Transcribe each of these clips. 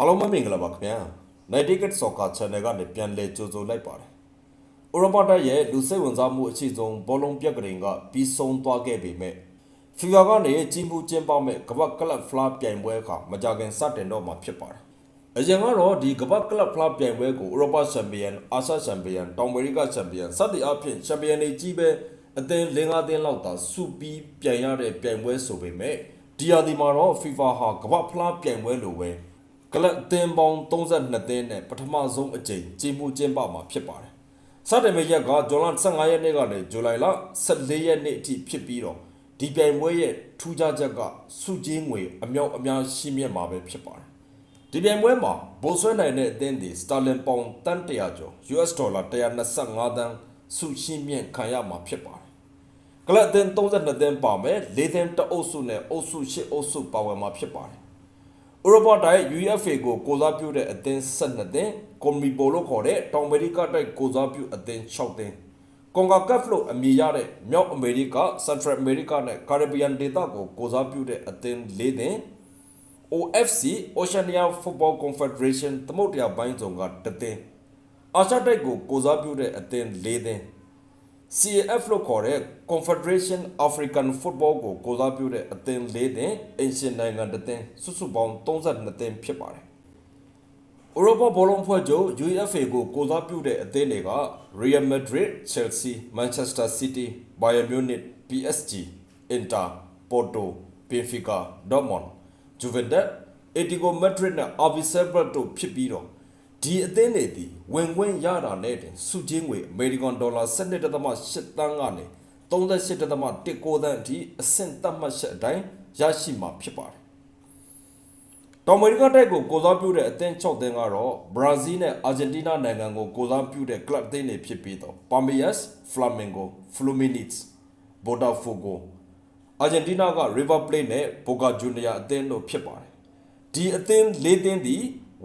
အားလုံးပဲမင်္ဂလာပါခင်ဗျာ Netiquette Soccer Channel ကနေပြန်လည်ကြိုဆိုလိုက်ပါတယ်ဥရောပတိုက်ရဲ့လူစိတ်ဝင်စားမှုအရှိဆုံးဘောလုံးပြက်ကလေးကပြီးဆုံးသွားခဲ့ပေမဲ့ FIFA ကနေကြီးမှုကျင်းပမဲ့ကမ္ဘာကလပ်ဖလားပြိုင်ပွဲကမကြခင်စတင်တော့မှာဖြစ်ပါတယ်အရင်ကတော့ဒီကမ္ဘာကလပ်ဖလားပြိုင်ပွဲကိုဥရောပချန်ပီယံအာရှချန်ပီယံတောင်အမေရိကချန်ပီယံစသည့်အဖြစ်ချန်ပီယံတွေကြီးပဲအသင်း၄၅သင်းလောက်သာစုပြီးပြိုင်ရတဲ့ပြိုင်ပွဲဆိုပေမဲ့ဒီယာဒီမှာတော့ FIFA ဟာကမ္ဘာဖလားပြိုင်ပွဲလိုပဲ ကလပ်အသင်းပေါင်း32သင်းနဲ့ပထမဆုံးအကြိမ်ကြီးမှုကျင်းပမှာဖြစ်ပါတယ်။စတင်မယ့်ရက်ကဇွန်လ15ရက်နေ့ကနေဇူလိုင်လ14ရက်နေ့အထိဖြစ်ပြီးတော့ဒီပြိုင်ပွဲရဲ့ထူးခြားချက်ကစုကြီးငွေအမြောက်အများရှိမြတ်မှာပဲဖြစ်ပါတယ်။ဒီပြိုင်ပွဲမှာဘိုးဆွဲနိုင်တဲ့အသင်းဒီစတာလင်ပေါင်တန်100ကျော် US ဒေါ်လာ125သန်းစုရှိမြင့်ခံရမှာဖြစ်ပါတယ်။ကလပ်အသင်း32သင်းပါမယ်၄သင်းတအုပ်စုနဲ့အုပ်စု၈အုပ်စုပါဝင်မှာဖြစ်ပါတယ်။ ဥရောပတိုက် UEFA ကိုကိုစားပြုတဲ့အသင်း12သင်းကွန်မီပိုလို့ခေါ်တဲ့တောင်အမေရိကတိုက်ကိုစားပြုအသင်း6သင်းကွန်ဂါကပ်လို့အမည်ရတဲ့မြောက်အမေရိကစက်ထရယ်အမေရိကနဲ့ကာရစ်ဘီယန်ဒေသကိုကိုစားပြုတဲ့အသင်း၄သင်း OFC Oceania Football Confederation သမုဒ္ဒရာပိုင်းစုံကတသင်းအာရှတိုက်ကိုကိုစားပြုတဲ့အသင်း၄သင်း CAF လို့ခေါ်တဲ့ Confederation African Football ကိုကိုစားပြုတဲ့အသင်း၄သင်းအင်ရှင်နိုင်ငံတစ်သင်းစုစုပေါင်း32သင်းဖြစ်ပါတယ်။ဥရောပဘောလုံးဖွဲ့ချုပ် UEFA ကိုကိုစားပြုတဲ့အသင်းတွေက Real Madrid, Chelsea, Manchester City, Bayern Munich, PSG, Inter, Porto, Benfica, Dortmund, Juventus, Atletico Madrid နဲ့ RB Salzburg တို့ဖြစ်ပြီးတော့ ဒီအသင်းတွေဒီဝင်ခွင့်ရတာနဲ့တင်စုချင်းငွေအမေရိကန်ဒေါ်လာ17.8တန်းကနေ38.19တန်းအထိအဆင့်သတ်မှတ်ချက်အတိုင်းရရှိမှာဖြစ်ပါတယ်။တောင်အမေရိကတိုက်ကိုကိုစားပြုတဲ့အသင်း6သင်းကတော့ဘရာဇီးနဲ့အာဂျင်တီးနားနိုင်ငံကိုကိုစားပြုတဲ့ကလပ်အသင်းတွေဖြစ်ပြီးတော့ Palmeiras, Flamengo, Fluminense, Botafogo အာဂျင်တီးနားက River Plate နဲ့ Boca Juniors အသင်းတို့ဖြစ်ပါတယ်။ဒီအသင်း၄သင်းဒီ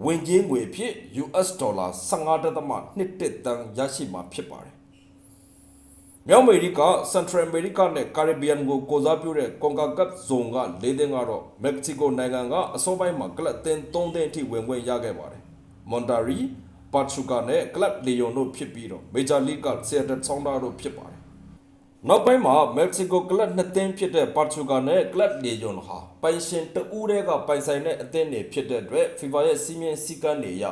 ဝင်ကြီးငွေအဖြစ် US ဒေါ်လာ15.21တန်းရရှိမှာဖြစ်ပါတယ်။မြောက်အမေရိက Central America နဲ့ Caribbean ကိုကိုစားပြုတဲ့ CONCACAF Zone က၄သင်းကတော့ Mexico နိုင်ငံကအစောပိုင်းမှာကလပ်သင်း၃သင်းအထိဝင်ခွင့်ရခဲ့ပါတယ်။ Monterrey, Pachuca နဲ့ Club Leon တို့ဖြစ်ပြီးတော့ Major League က Seattle Sounders တို့ဖြစ်ပါတယ်။ နောက်ပိုင်းမှာ Mexico ကလပ်နှစ်သင်းဖြစ်တဲ့ Pachuca နဲ့ Club Leon ဟာပိုင်ရှင်တဦးတည်းကပိုင်ဆိုင်တဲ့အသင်းတွေဖြစ်တဲ့အတွက် FIFA ရဲ့စီးမြင်စည်းကမ်းတွေအရ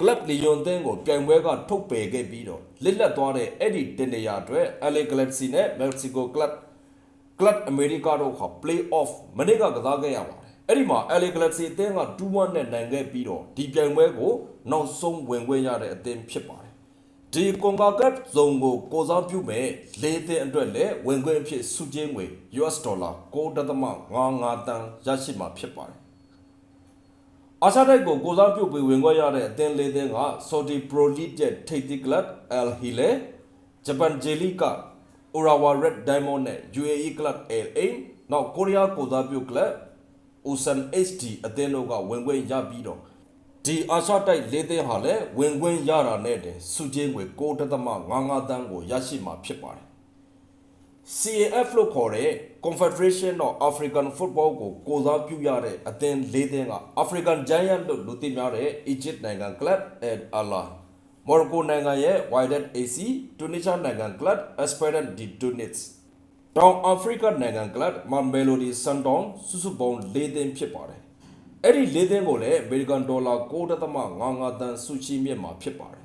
Club Leon သင်းကိုပြိုင်ပွဲကထုတ်ပယ်ခဲ့ပြီးတော့လစ်လက်သွားတဲ့အဲ့ဒီတင်နေရအတွက် LA Galaxy နဲ့ Mexico Club Club America တို့က play off မနေ့ကကစားခဲ့ရပါတယ်အဲ့ဒီမှာ LA Galaxy အသင်းက2-1နဲ့နိုင်ခဲ့ပြီးတော့ဒီပြိုင်ပွဲကိုနောက်ဆုံးဝင်ခွင့်ရတဲ့အသင်းဖြစ်ပါတယ် ဒီကွန်ကာကပ်ဇုံကိုကိုစားပြုမဲ့၄သင်းအတွက်လည်းဝင်ခွင့်အဖြစ်စုချင်းငွေ US ဒေါ်လာ9.55တန်းရရှိမှာဖြစ်ပါတယ်အာရှတိုက်ကိုကိုစားပြုပြီးဝင်ခွင့်ရတဲ့အသင်း၄သင်းက Saudi Pro League ရဲ့ထိပ်သီးကလပ် Al Hilal ဂျပန် J League က Urawa Red Diamond နဲ့ UAE Club LA နောက်ကိုရီးယားကိုစားပြုကလပ် Ulsan HD အသင်းတို့ကဝင်ခွင့်ရပြီးတော့ ဒီအာရှတိုက်၄သင်းဟာလည်းဝင်ခွင့်ရတာနဲ့တင်စုချင်းငွေ9.55တန်းကိုရရှိမှာဖြစ်ပါတယ် CAF လို့ခေါ်တဲ့ Confederation of African Football ကိုကိုစားပြုရတဲ့အသင်း၄သင်းက African Giant လို့လူသိများတဲ့ Egypt နိုင်ငံ Club Al Ahly Morocco နိုင်ငံရဲ့ Wydad AC Tunisia နိုင်ငံ Club Esperance de Tunis တောင်အာဖရိကနိုင်ငံ Club Mamelodi Sundowns စုစုပေါင်း၄သင်းဖြစ်ပါတယ် အဲ့ဒီ၄သင်းကိုလည်း American Dollar 9.55တန်းစုချီမြင့်မှာဖြစ်ပါတယ်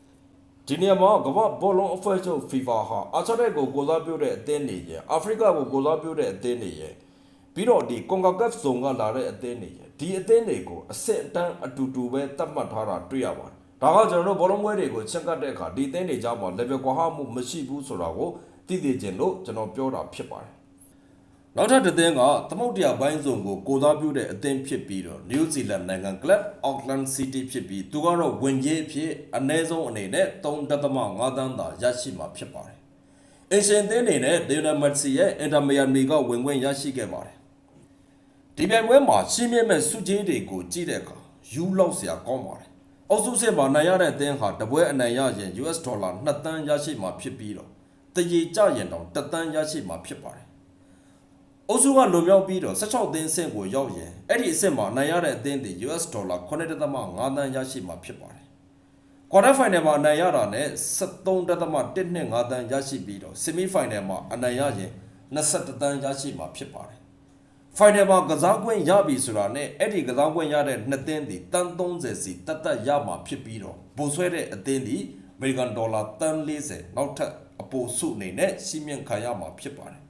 ဒီနေရာမှာကမ္ဘာဘောလုံးအဖွဲ့ချုပ် FIFA ဟာအာချတက်ကိုကိုစားပြုတဲ့အသင်းတွေရဲ့အာဖရိကကိုကိုစားပြုတဲ့အသင်းတွေရဲ့ပြီးတော့ဒီ CONCACAF zone ကလာတဲ့အသင်းတွေရဲ့ဒီအသင်းတွေကိုအစစ်အတန်းအတူတူပဲသတ်မှတ်ထားတာတွေ့ရပါတယ်ဒါကကျွန်တော်တို့ဘောလုံးပွဲတွေကိုချက်ကတ်တဲ့အခါဒီအသင်းတွေကြောင့်မှာ level ကွာဟမှုမရှိဘူးဆိုတာကိုသိသိချင်းလို့ကျွန်တော်ပြောတာဖြစ်ပါတယ် နောက်ထပ်တစ်သင်းကသမုတ်တရားပိုင်းစုံကိုကိုစားပြုတဲ့အသင်းဖြစ်ပြီးတော့ New Zealand နိုင်ငံ Club Auckland City ဖြစ်ပြီးသူကတော့ဝင်ကြီးအဖြစ်အနည်းဆုံးအနေနဲ့3.5တန်းသာရရှိမှာဖြစ်ပါတယ်။အင်ရှင်သင်းအနေနဲ့ Lionel Messi ရဲ့ Inter Miami ကဝင်ခွင့်ရရှိခဲ့ပါတယ်။ဒီပြိုင်ပွဲမှာရှင်းမြင့်မဲ့စုကြီးတွေကိုကြည့်တဲ့အခါယူလောက်စရာကောင်းပါတယ်။အောက်စုစစ်မှာနိုင်ရတဲ့အသင်းဟာတပွဲအနိုင်ရရင် US ဒေါ်လာ2တန်းရရှိမှာဖြစ်ပြီးတော့တရေကြရင်တောင်1တန်းရရှိမှာဖြစ်ပါတယ်။ အုပ်စုကလွန်မြောက်ပြီးတော့16သင်းအဆင့်ကိုရောက်ရင်အဲ့ဒီအဆင့်မှာနိုင်ရတဲ့အသင်းတွေ US ဒေါ်လာ9.5သန်းရရှိမှာဖြစ်ပါတယ်။ quarter final မှာအနိုင်ရတာနဲ့73.125သန်းရရှိပြီးတော့ semi final မှာအနိုင်ရရင်21သန်းရရှိမှာဖြစ်ပါတယ်။ final မှာကစားကွင်းရပြီဆိုတာနဲ့အဲ့ဒီကစားကွင်းရတဲ့နှစ်သင်းဒီတန်း30စီတတ်တတ်ရမှာဖြစ်ပြီးတော့ပိုဆွဲတဲ့အသင်းဒီအမေရိကန်ဒေါ်လာတန်း40နောက်ထပ်အပိုစုအနေနဲ့စီမံခံရမှာဖြစ်ပါတယ်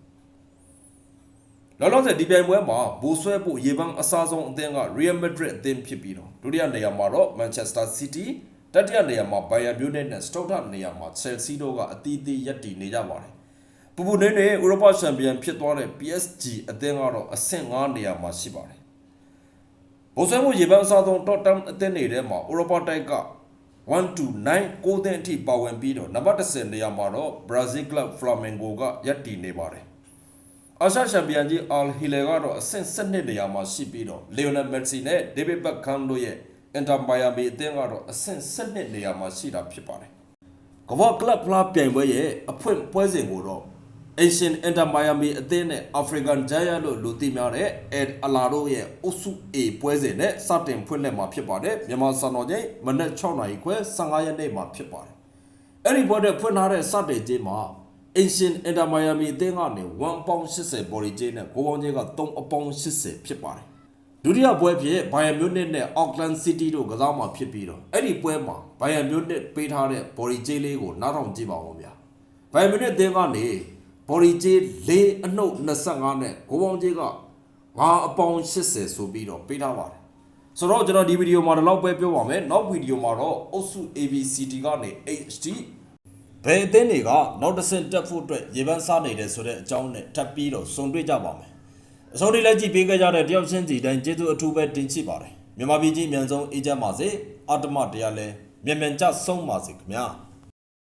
လောလောဆယ်ဒီပြိုင်ပွဲမှာဘူဆွဲဖို့ရေပန်းအစားဆုံးအသင်းက Real Madrid အသင်းဖြစ်ပြီးတော့ဒုတိယနေရာမှာတော့ Manchester City တတိယနေရာမှာ Bayern Munich နဲ့ Stuttgart နေရာမှာ Chelsea တို့ကအသီးသီးရပ်တည်နေကြပါတယ်။ပူပူနေနေဥရောပချန်ပီယံဖြစ်သွားတဲ့ PSG အသင်းကတော့အဆင့်9နေရာမှာရှိပါတယ်။ဘူဆွဲဖို့ရေပန်းအစားဆုံး Tottenham အသင်းတွေထဲမှာဥရောပတိုက်က1 to 9 9သင်းအထိပါဝင်ပြီးတော့နံပါတ်10နေရာမှာတော့ Brazil Club Flamengo ကရပ်တည်နေပါတယ်။ အာရှချန်ပီယံကြီးအာလ်ဟီလယ်ကတော့အဆင့်7နေရာမှာရှိပြီးတော့လီယိုနယ်မက်ဆီနဲ့ဒေးဗစ်ဘက်ခမ်တို့ရဲ့အင်တာမိုင်ယာမီအသင်းကတော့အဆင့်7နေရာမှာရှိတာဖြစ်ပါတယ်။ကမ္ဘာကလပ်ဖလားပြိုင်ပွဲရဲ့အဖွင့်ပွဲစဉ်ကိုတော့ Asian Inter Miami အသင်းနဲ့ African Giant လို့လူသိများတဲ့ Ed Alaro ရဲ့အုပ်စု A ပွဲစဉ်နဲ့စတင်ဖွင့်လှစ်မှာဖြစ်ပါတယ်။မြန်မာစံတော်ချိန်မနက်6:00နာရီခွဲ15ရက်နေ့မှာဖြစ်ပါတယ်။အဲ့ဒီဘောတဲ့ဖွင့်ထားတဲ့စတင်ခြ င်းမှာ Asian Inter Miami အသင်းကနေ1ပေါင်80ဘော်ဒီချင်းနဲ့ကိုပေါင်းချင်းက3အပေါင်80ဖြစ်ပါတယ်။ဒုတိယပွဲဖြစ် Bayern Munich နဲ့ Auckland City တို့ကစားမှာဖြစ်ပြီးတော့အဲ့ဒီပွဲမှာ Bayern Munich ပေးထားတဲ့ဘော်ဒီချင်းလေးကိုနားထောင်ကြည့်ပါဦးဗျာ။ Bayern Munich အသင်းကနေဘော်ဒီချင်း၄အနှုတ်25နဲ့ကိုပေါင်းချင်းက5အပေါင်80ဆိုပြီးတော့ပေးထားပါတယ်။ဆိုတော့ကျွန်တော်ဒီဗီဒီယိုမှာဒီလောက်ပဲပြောပါမယ်နောက်ဗီဒီယိုမှာတော့အုပ်စု ABCD ကနေ HD ဘယ်အသင်းတွေကနောက်တစ်ဆင့်တက်ဖို့အတွက်ရေပန်းစားနေတယ်ဆိုတဲ့အကြောင်းနဲ့ထပ်ပြီးတော့စုံတွေ့ကြပါမယ်အစိုးရလက်ကြည့်ပေးကြကြတဲ့တယောက်ချင်းစီတိုင်းကျေးဇူးအထူးပဲတင်ရှိပါတယ်မြန်မာပြည်ကြီးအမြန်ဆုံးအေးချမ်းပါစေအတ္တမတရားလဲမြန်မြန်ကြဆုံးပါစေခင်ဗျာ